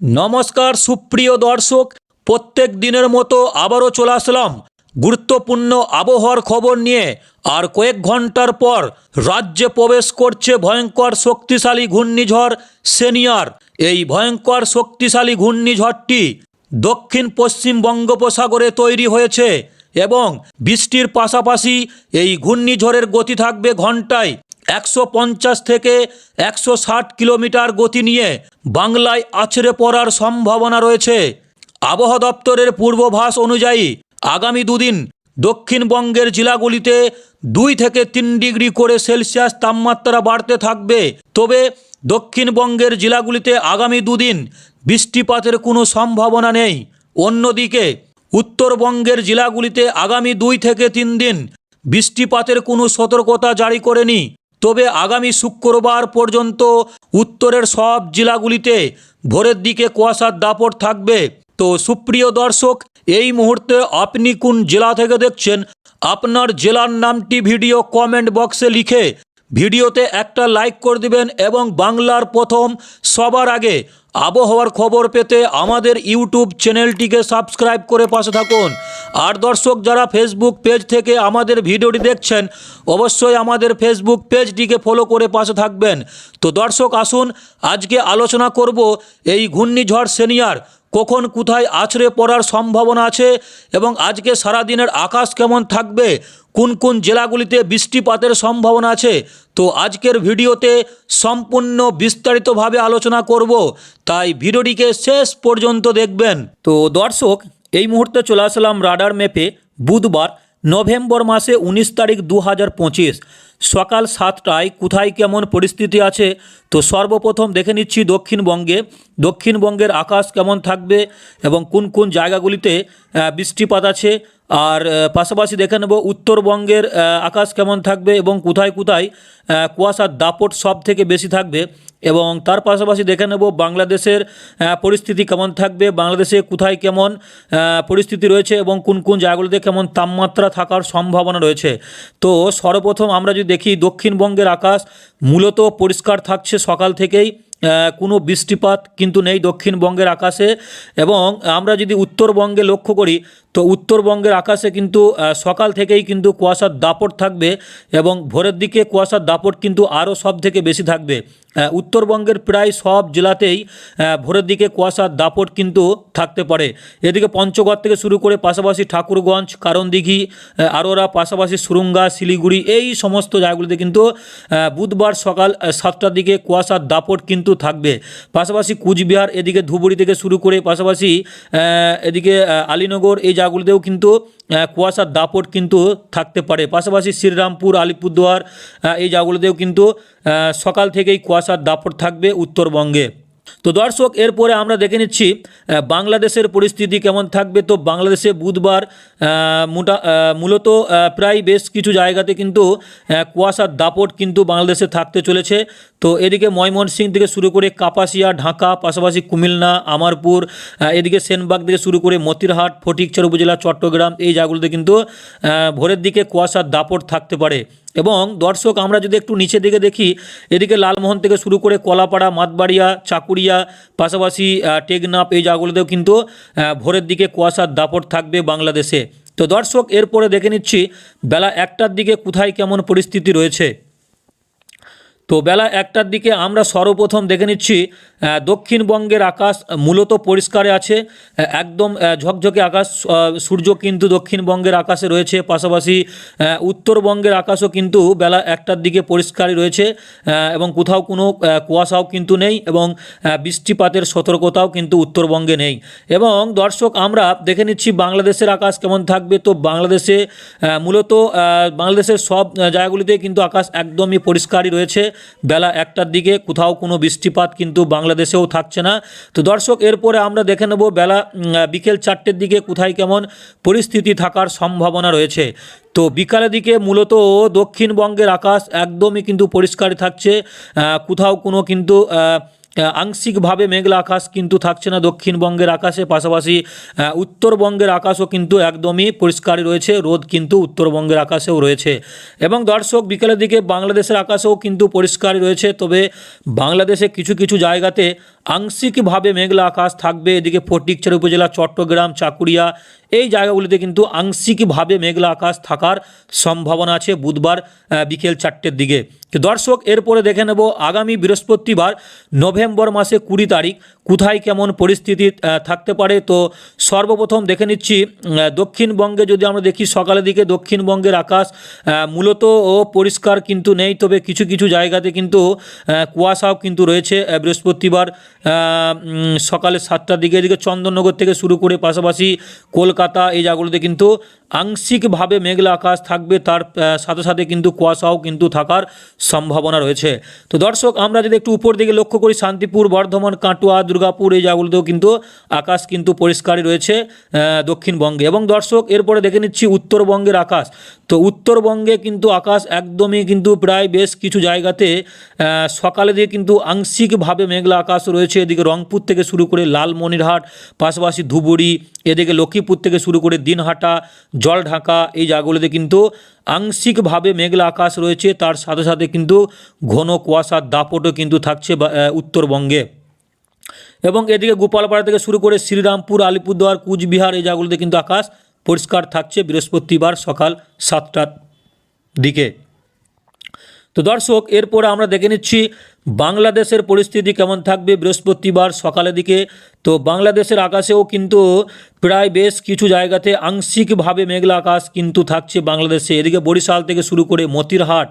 নমস্কার সুপ্রিয় দর্শক, প্রত্যেক দিনের মতো আবারও চলে আসলাম গুরুত্বপূর্ণ আবহাওয়ার খবর নিয়ে। আর কয়েক ঘণ্টার পর রাজ্যে প্রবেশ করছে ভয়ঙ্কর শক্তিশালী ঘূর্ণিঝড় সেনিয়ার। এই ভয়ঙ্কর শক্তিশালী ঘূর্ণিঝড়টি দক্ষিণ পশ্চিম বঙ্গোপসাগরে তৈরি হয়েছে এবং বৃষ্টির পাশাপাশি এই ঘূর্ণিঝড়ের গতি থাকবে ঘন্টায় একশো পঞ্চাশ থেকে একশো ষাট কিলোমিটার গতি নিয়ে বাংলায় আছড়ে পড়ার সম্ভাবনা রয়েছে। আবহাওয়া দপ্তরের পূর্বাভাস অনুযায়ী আগামী দুদিন দক্ষিণবঙ্গের জেলাগুলিতে দুই থেকে তিন ডিগ্রি করে সেলসিয়াস তাপমাত্রা বাড়তে থাকবে। তবে দক্ষিণবঙ্গের জেলাগুলিতে আগামী দুদিন বৃষ্টিপাতের কোনো সম্ভাবনা নেই। অন্যদিকে উত্তরবঙ্গের জেলাগুলিতে আগামী দুই থেকে তিন দিন বৃষ্টিপাতের কোনো সতর্কতা জারি করেনি। তবে আগামী শুক্রবার পর্যন্ত উত্তরের সব জেলাগুলিতে ভোরের দিকে কুয়াশার দাপট থাকবে। তো সুপ্রিয় দর্শক, এই মুহূর্তে আপনি কোন জেলা থেকে দেখছেন? আপনার জেলার নামটি ভিডিও কমেন্ট বক্সে লিখে ভিডিওতে একটা লাইক করে দিবেন এবং বাংলার প্রথম সবার আগে আবহাওয়ার খবর পেতে আমাদের ইউটিউব চ্যানেলটিকে সাবস্ক্রাইব করে পাশে থাকুন। আর দর্শক যারা ফেসবুক পেজ থেকে আমাদের ভিডিওটি দেখছেন, অবশ্যই আমাদের ফেসবুক পেজটিকে ফলো করে পাশে থাকবেন। তো দর্শক, আসুন, আজকে আলোচনা করব এই ঘূর্ণিঝড় সিনিয়র, কখন কোথায় আছড়ে পড়ার সম্ভাবনা আছে এবং আজকে সারাদিনের আকাশ কেমন থাকবে কোন কোন জেলাগুলিতে বৃষ্টিপাতের সম্ভাবনা আছে? তো আজকের ভিডিওতে সম্পূর্ণ বিস্তারিতভাবে আলোচনা করব। তাই ভিডিওটিকে শেষ পর্যন্ত দেখবেন। তো দর্শক, এই মুহূর্তে চলে আসলাম রাডার ম্যাপে। বুধবার, নভেম্বর মাসে উনিশ তারিখ দু হাজার পঁচিশ। সকাল সাতটায় কোথায় কেমন পরিস্থিতি আছে? তো সর্বপ্রথম দেখে নিচ্ছি দক্ষিণবঙ্গে। দক্ষিণবঙ্গের আকাশ কেমন থাকবে এবং কোন কোন জায়গাগুলিতে বৃষ্টিপাত আছে? আর পাশাপাশি দেখে নেব উত্তরবঙ্গের আকাশ কেমন থাকবে এবং কোথায় কোথায় কুয়াশার দাপট সব থেকে বেশি থাকবে এবং তার পাশাপাশি দেখে নেব বাংলাদেশের পরিস্থিতি কেমন থাকবে, বাংলাদেশে কোথায় কেমন পরিস্থিতি রয়েছে এবং কোন কোন জায়গাগুলোতে কেমন তাপমাত্রা থাকার সম্ভাবনা রয়েছে। তো সর্বপ্রথম আমরা যদি দেখি দক্ষিণবঙ্গের আকাশ, মূলত পরিষ্কার থাকছে সকাল থেকেই কোনো বৃষ্টিপাত কিন্তু নেই দক্ষিণবঙ্গের আকাশে এবং আমরা যদি উত্তরবঙ্গে লক্ষ্য করি তো উত্তরবঙ্গের আকাশে কিন্তু সকাল থেকেই কিন্তু কুয়াশার দাপট থাকবে এবং ভোরের দিকে কুয়াশার দাপট কিন্তু আরও সব থেকে বেশি থাকবে। উত্তরবঙ্গের প্রায় সব জেলাতেই ভোরের দিকে কুয়াশার দাপট কিন্তু থাকতে পারে। এদিকে পঞ্চগড় থেকে শুরু করে পাশাপাশি ঠাকুরগঞ্জ, কারণদিঘি আরোরা, পাশাপাশি সুরুঙ্গা, শিলিগুড়ি, এই সমস্ত জায়গাগুলিতে কিন্তু বুধবার সকাল সাতটার দিকে কুয়াশার দাপট কিন্তু থাকবে। পাশাপাশি কুচবিহার এদিকে ধুবুরি থেকে শুরু করে পাশাপাশি এদিকে আলীনগর এই জায়গাগুলিতেও কিন্তু কুয়াশার দাপট কিন্তু থাকতে পারে। পাশাপাশি শ্রীরামপুর, আলিপুরদুয়ার এই জায়গাগুলিতেও কিন্তু সকাল থেকেই কুয়াশার দাপট থাকবে উত্তরবঙ্গে। তো দর্শক, এরপরে আমরা দেখে নিচ্ছি বাংলাদেশের পরিস্থিতি কেমন থাকবে। তো বাংলাদেশে বুধবার মোটা মূলত প্রায় বেশ কিছু জায়গাতে কিন্তু কুয়াশার দাপট কিন্তু বাংলাদেশে থাকতে চলেছে। তো এদিকে ময়মনসিং থেকে শুরু করে কাপাসিয়া, ঢাকা, পাশাপাশি কুমিল্লা, আমারপুর এদিকে সেনবাগ থেকে শুরু করে মতিরহাট ফটিকচার উপজেলা, চট্টগ্রাম এই জায়গাগুলোতে কিন্তু ভোরের দিকে কুয়াশার দাপট থাকতে পারে। এবং দর্শক, আমরা যদি একটু নিচে দিকে দেখি, এদিকে লালমোহন থেকে শুরু করে কলাপাড়া, মাতবাড়িয়া, চাকুরিয়া, পাশাপাশি টেকনাপ এই জায়গাগুলোতেও কিন্তু ভোরের দিকে কুয়াশার দাপট থাকবে বাংলাদেশে। তো দর্শক, এরপরে দেখে নিচ্ছি, বেলা একটার দিকে কোথায় কেমন পরিস্থিতি রয়েছে? তো বেলা একটার দিকে আমরা সর্বপ্রথম দেখে নিচ্ছি দক্ষিণবঙ্গের আকাশ মূলত পরিষ্কারে আছে একদম ঝকঝকে আকাশ সূর্য কিন্তু দক্ষিণবঙ্গের আকাশে রয়েছে, পাশাপাশি উত্তরবঙ্গের আকাশও কিন্তু বেলা একটার দিকে পরিষ্কারই রয়েছে এবং কোথাও কোনো কুয়াশাও কিন্তু নেই এবং বৃষ্টিপাতের সতর্কতাও কিন্তু উত্তরবঙ্গে নেই। এবং দর্শক, আমরা দেখে নিচ্ছি বাংলাদেশের আকাশ কেমন থাকবে। তো বাংলাদেশে মূলত বাংলাদেশের সব জায়গাগুলিতে কিন্তু আকাশ একদমই পরিষ্কারই রয়েছে বেলা একটার দিকে কোথাও কোনো বৃষ্টিপাত কিন্তু বাংলাদেশেও থাকছে না। তো দর্শক, এরপরে আমরা দেখে নেব বেলা বিকেল চারটের দিকে কোথায় কেমন পরিস্থিতি থাকার সম্ভাবনা রয়েছে। তো বিকালের দিকে মূলত দক্ষিণবঙ্গের আকাশ একদমই কিন্তু পরিষ্কার থাকছে। কোথাও কোনো কিন্তু আংশিকভাবে মেঘলা আকাশ কিন্তু থাকছে না। দক্ষিণবঙ্গের আকাশে, পাশাপাশি উত্তরবঙ্গের আকাশও কিন্তু একদমই পরিষ্কারই রয়েছে। রোদ কিন্তু উত্তরবঙ্গের আকাশেও রয়েছে। এবং দর্শক, বিকেলের দিকে বাংলাদেশের আকাশেও কিন্তু পরিষ্কারই রয়েছে। তবে বাংলাদেশে কিছু কিছু জায়গাতে আংশিকভাবে মেঘলা আকাশ থাকবে। এদিকে ফটিকচার উপজেলা, চট্টগ্রাম, চাকুরিয়া এই জায়গাগুলিতে কিন্তু আংশিকভাবে মেঘলা আকাশ থাকার সম্ভাবনা আছে বুধবার বিকেল চারটের দিকে। দর্শক, এরপরে দেখে নেব আগামী বৃহস্পতিবার, নভেম্বর মাসে কুড়ি তারিখ, কোথায় কেমন পরিস্থিতি থাকতে পারে? তো সর্বপ্রথম দেখে নিচ্ছি দক্ষিণবঙ্গে যদি আমরা দেখি সকালের দিকে, দক্ষিণবঙ্গের আকাশ মূলত ও পরিষ্কার কিন্তু নেই, তবে কিছু কিছু জায়গাতে কিন্তু কুয়াশাও কিন্তু রয়েছে বৃহস্পতিবার সকালে সাতটার দিকে। এদিকে চন্দননগর থেকে শুরু করে পাশাপাশি কলকাতা এই জায়গাগুলোতে কিন্তু আংশিকভাবে মেঘলা আকাশ থাকবে, তার সাথে সাথে কিন্তু কুয়াশাও কিন্তু থাকার সম্ভাবনা রয়েছে। তো দর্শক, আমরা যদি একটু উপর দিকে লক্ষ্য করি, শান্তিপুর, বর্ধমান, কাটোয়া, দুর্গাপুর, এই জায়গাগুলোতেও কিন্তু আকাশ কিন্তু পরিষ্কারই রয়েছে দক্ষিণবঙ্গে। এবং দর্শক, এরপরে দেখে নিচ্ছি উত্তরবঙ্গের আকাশ। তো উত্তরবঙ্গে কিন্তু আকাশ একদমই কিন্তু প্রায় বেশ কিছু জায়গাতে সকালে দিয়ে কিন্তু আংশিকভাবে মেঘলা আকাশ রয়েছে। এদিকে রংপুর থেকে শুরু করে লালমনিরহাট, পাশাপাশি ধুবুরি এদিকে লক্ষ্মীপুর থেকে শুরু করে দিনহাটা জলঢাকা এই জায়গাগুলোতে কিন্তু আংশিকভাবে মেঘলা আকাশ রয়েছে। তার সাথে সাথে কিন্তু ঘন কুয়াশার দাপটও কিন্তু থাকছে উত্তরবঙ্গে। এবং এদিকে গোপালপাড়া থেকে শুরু করে শ্রীরামপুর, আলিপুরদুয়ার, কুচবিহার, এই জায়গাগুলোতে কিন্তু আকাশ পরিষ্কার থাকছে বৃহস্পতিবার সকাল সাতটার দিকে। তো দর্শক, এরপরে আমরা দেখে নিচ্ছি বাংলাদেশের পরিস্থিতি কেমন থাকবে বৃহস্পতিবার সকালের দিকে? তো বাংলাদেশের আকাশেও কিন্তু প্রায় বেশ কিছু জায়গাতে আংশিকভাবে মেঘলা আকাশ কিন্তু থাকছে বাংলাদেশে। এদিকে বরিশাল থেকে শুরু করে মতিরহাট,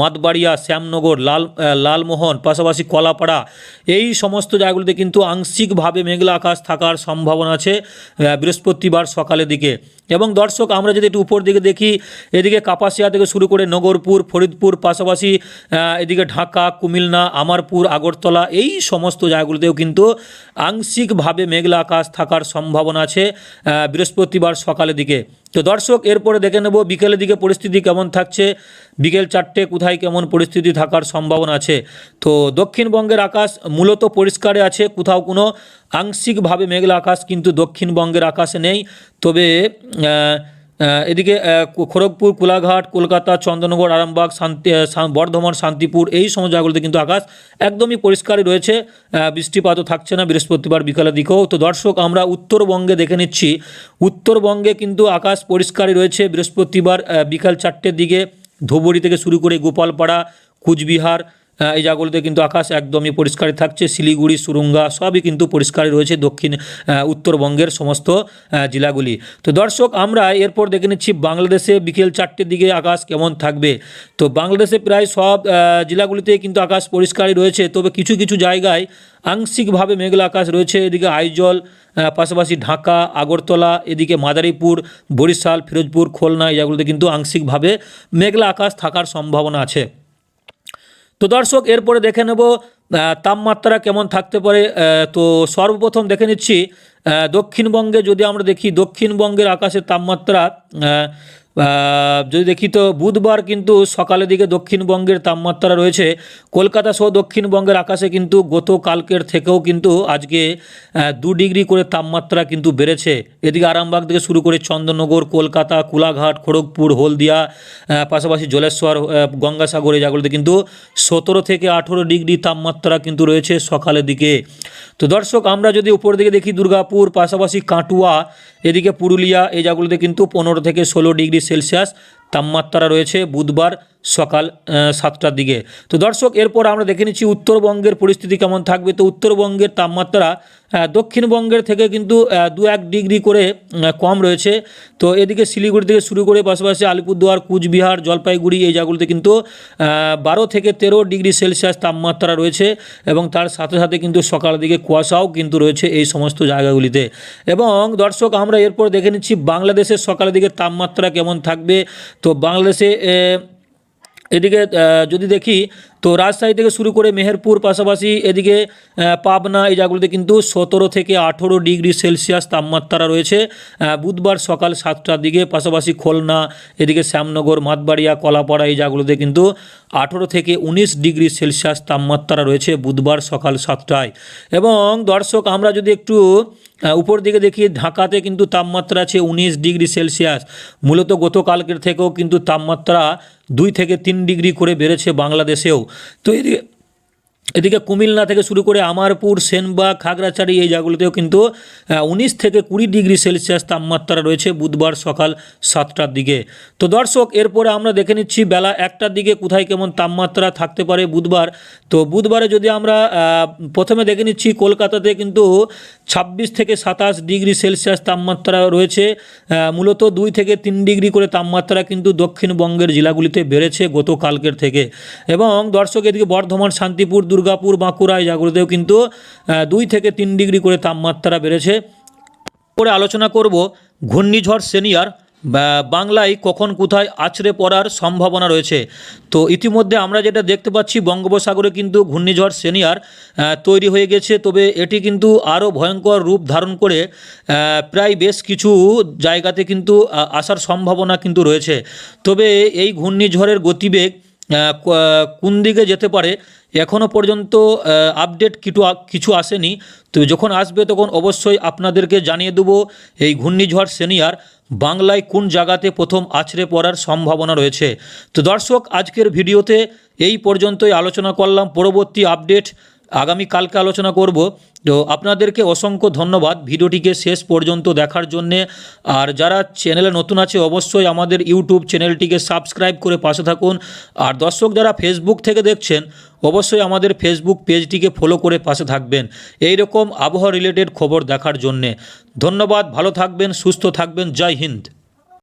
মাতবাড়িয়া, শ্যামনগর, লাল লালমোহন, পাশাপাশি কলাপাড়া, এই সমস্ত জায়গাগুলিতে কিন্তু আংশিকভাবে মেঘলা আকাশ থাকার সম্ভাবনা আছে বৃহস্পতিবার সকালের দিকে। এবং দর্শক, আমরা যদি একটু উপর দিকে দেখি, এদিকে কাপাসিয়া থেকে শুরু করে নগরপুর, ফরিদপুর, পাশাপাশি এদিকে ঢাকা, কুমিল্লা আমারপুর, আগরতলা, এই সমস্ত জায়গাগুলোতেও কিন্তু আংশিকভাবে মেঘলা আকাশ থাকার সম্ভাবনা আছে বৃহস্পতিবার সকালের দিকে। তো দর্শক, এরপরে দেখে নেব বিকেলের দিকে পরিস্থিতি কেমন থাকছে, বিকেল চারটে কোথায় কেমন পরিস্থিতি থাকার সম্ভাবনা আছে। তো দক্ষিণবঙ্গের আকাশ মূলত পরিষ্কারে আছে, কোথাও কোনো আংশিকভাবে মেঘলা আকাশ কিন্তু দক্ষিণবঙ্গের আকাশে নেই, তবে এদিকে খড়গপুর, কোলাঘাট, কলকাতা চন্দ্রনগর আরামবাগ, শান্তি বর্ধমান, শান্তিপুর এই সমস্ত জায়গাগুলোতে কিন্তু আকাশ একদমই পরিষ্কারই রয়েছে। বৃষ্টিপাতও থাকছে না বৃহস্পতিবার বিকালের দিকেও। তো দর্শক, আমরা উত্তরবঙ্গে দেখে নিচ্ছি। উত্তরবঙ্গে কিন্তু আকাশ পরিষ্কারই রয়েছে বৃহস্পতিবার বিকাল চারটের দিকে। ধুবুরি থেকে শুরু করে গোপালপাড়া, কুচবিহার এই জায়গাগুলোতে কিন্তু আকাশ একদমই পরিষ্কারই থাকছে, শিলিগুড়ি, সুরুঙ্গা সবই কিন্তু পরিষ্কারই রয়েছে দক্ষিণ উত্তরবঙ্গের সমস্ত জেলাগুলি। তো দর্শক, আমরা এরপর দেখে নিচ্ছি বাংলাদেশে বিকেল চারটের দিকে আকাশ কেমন থাকবে। তো বাংলাদেশে প্রায় সব জেলাগুলিতে কিন্তু আকাশ পরিষ্কারই রয়েছে, তবে কিছু কিছু জায়গায় আংশিকভাবে মেঘলা আকাশ রয়েছে। এদিকে আইজল পাশাপাশি ঢাকা, আগরতলা, এদিকে মাদারীপুর, বরিশাল, ফিরোজপুর, খুলনা, এই জায়গাগুলোতে কিন্তু আংশিকভাবে মেঘলা আকাশ থাকার সম্ভাবনা আছে। তো দর্শক, এরপরে দেখে নেব তাপমাত্রা কেমন থাকতে পারে। তো সর্বপ্রথম দেখে নিচ্ছি দক্ষিণবঙ্গে যদি আমরা দেখি, দক্ষিণবঙ্গের আকাশের তাপমাত্রা যদি দেখি তো বুধবার কিন্তু সকালের দিকে দক্ষিণবঙ্গের তাপমাত্রা রয়েছে, কলকাতা সহ দক্ষিণবঙ্গের আকাশে কিন্তু গতকালকের থেকেও কিন্তু আজকে দু ডিগ্রি করে তাপমাত্রা কিন্তু বেড়েছে। এদিকে আরামবাগ থেকে শুরু করে চন্দননগর, কলকাতা, কোলাঘাট, খড়গপুর, হলদিয়া পাশাপাশি জলেশ্বর গঙ্গাসাগর, এই জায়গাগুলোতে কিন্তু সতেরো থেকে আঠেরো ডিগ্রি তাপমাত্রা কিন্তু রয়েছে সকালের দিকে। তো দর্শক, আমরা যদি উপর দিকে দেখি দুর্গাপুর, পাশাপাশি কাটুয়া, এদিকে পুরুলিয়া, এই জায়গাগুলোতে কিন্তু পনেরো থেকে ষোলো ডিগ্রি সেলসিয়াস তাপমাত্রা রয়েছে বুধবার সকাল সাতটার দিকে। তো দর্শক, এরপর আমরা দেখে নিচ্ছি উত্তরবঙ্গের পরিস্থিতি কেমন থাকবে। তো উত্তরবঙ্গের তাপমাত্রা দক্ষিণবঙ্গের থেকে কিন্তু দু এক ডিগ্রি করে কম রয়েছে। তো এদিকে শিলিগুড়ি থেকে শুরু করে পাশাপাশি আলিপুরদুয়ার, কুচবিহার, জলপাইগুড়ি, এই জায়গাগুলোতে কিন্তু বারো থেকে তেরো ডিগ্রি সেলসিয়াস তাপমাত্রা রয়েছে এবং তার সাথে সাথে কিন্তু সকালের দিকে কুয়াশাও কিন্তু রয়েছে এই সমস্ত জায়গাগুলিতে। এবং দর্শক, আমরা এরপর দেখে নিচ্ছি বাংলাদেশের সকালের দিকে তাপমাত্রা কেমন থাকবে। তো বাংলাদেশে এদিকে যদি দেখি, তো রাজশাহী থেকে শুরু করে মেহেরপুর পাশাপাশি এদিকে পাবনা, এই জায়গাগুলোতে কিন্তু সতেরো থেকে আঠেরো ডিগ্রি সেলসিয়াস তাপমাত্রা রয়েছে। বুধবার সকাল সাতটার দিকে, পাশাপাশি খুলনা, এদিকে শ্যামনগর, মাতবাড়িয়া, কলাপাড়া, এই জায়গাগুলোতে কিন্তু আঠেরো থেকে উনিশ ডিগ্রি সেলসিয়াস তাপমাত্রা রয়েছে বুধবার সকাল সাতটায়। এবং দর্শক, আমরা যদি একটু উপর দিকে দেখি, ঢাকাতে কিন্তু তাপমাত্রা আছে উনিশ ডিগ্রি সেলসিয়াস। মূলত গতকালকের থেকেও কিন্তু তাপমাত্রা দুই থেকে তিন ডিগ্রি করে বেড়েছে বাংলাদেশেও। তো এদিকে কুমিল্লা থেকে শুরু করে আমারপুর সেনবাগ খাগড়াছড়ি এই জায়গাগুলোতেও কিন্তু উনিশ থেকে কুড়ি ডিগ্রি সেলসিয়াস তাপমাত্রা রয়েছে বুধবার সকাল সাতটার দিকে। তো দর্শক, এরপরে আমরা দেখে নিচ্ছি বেলা একটার দিকে কোথায় কেমন তাপমাত্রা থাকতে পারে বুধবার। তো বুধবারে যদি আমরা প্রথমে দেখে নিচ্ছি কলকাতাতে কিন্তু ছাব্বিশ থেকে সাতাশ ডিগ্রি সেলসিয়াস তাপমাত্রা রয়েছে। মূলত দুই থেকে তিন ডিগ্রি করে তাপমাত্রা কিন্তু দক্ষিণবঙ্গের জেলাগুলিতে বেড়েছে গতকালকের থেকে। এবং দর্শক, এদিকে বর্ধমান, শান্তিপুর দুর্গাপুর, বাঁকুড়া, এই জায়গাগুলোতেও কিন্তু দুই থেকে তিন ডিগ্রি করে তাপমাত্রা বেড়েছে। করে আলোচনা করব ঘূর্ণিঝড় সিনিয়র বাংলায় কখন কোথায় আছড়ে পড়ার সম্ভাবনা রয়েছে। তো ইতিমধ্যে আমরা যেটা দেখতে পাচ্ছি, বঙ্গোপসাগরে কিন্তু ঘূর্ণিঝড় সিনিয়র তৈরি হয়ে গেছে। তবে এটি কিন্তু আরও ভয়ঙ্কর রূপ ধারণ করে প্রায় বেশ কিছু জায়গাতে কিন্তু আসার সম্ভাবনা কিন্তু রয়েছে। তবে এই ঘূর্ণিঝড়ের গতিবেগ কোন দিকে যেতে পারে এখনও পর্যন্ত আপডেট কিছু কিছু আসেনি। তো যখন আসবে তখন অবশ্যই আপনাদেরকে জানিয়ে দেবো, এই ঘূর্ণিঝড় সেনিয়ার বাংলায় কোন জায়গাতে প্রথম আছড়ে পড়ার সম্ভাবনা রয়েছে। তো দর্শক, আজকের ভিডিওতে এই পর্যন্তই আলোচনা করলাম। পরবর্তী আপডেট আগামী কালকে আলোচনা করব। তো আপনাদেরকে অসংখ্য ধন্যবাদ ভিডিওটিকে শেষ পর্যন্ত দেখার জন্যে। আর যারা চ্যানেলে নতুন আছে, অবশ্যই আমাদের ইউটিউব চ্যানেলটিকে সাবস্ক্রাইব করে পাশে থাকুন। আর দর্শক যারা ফেসবুক থেকে দেখছেন, অবশ্যই আমাদের ফেসবুক পেজটিকে ফলো করে পাশে থাকবেন। এই রকম আবহাওয়া রিলেটেড খবর দেখার জন্যে। ধন্যবাদ, ভালো থাকবেন, সুস্থ থাকবেন। জয় হিন্দ।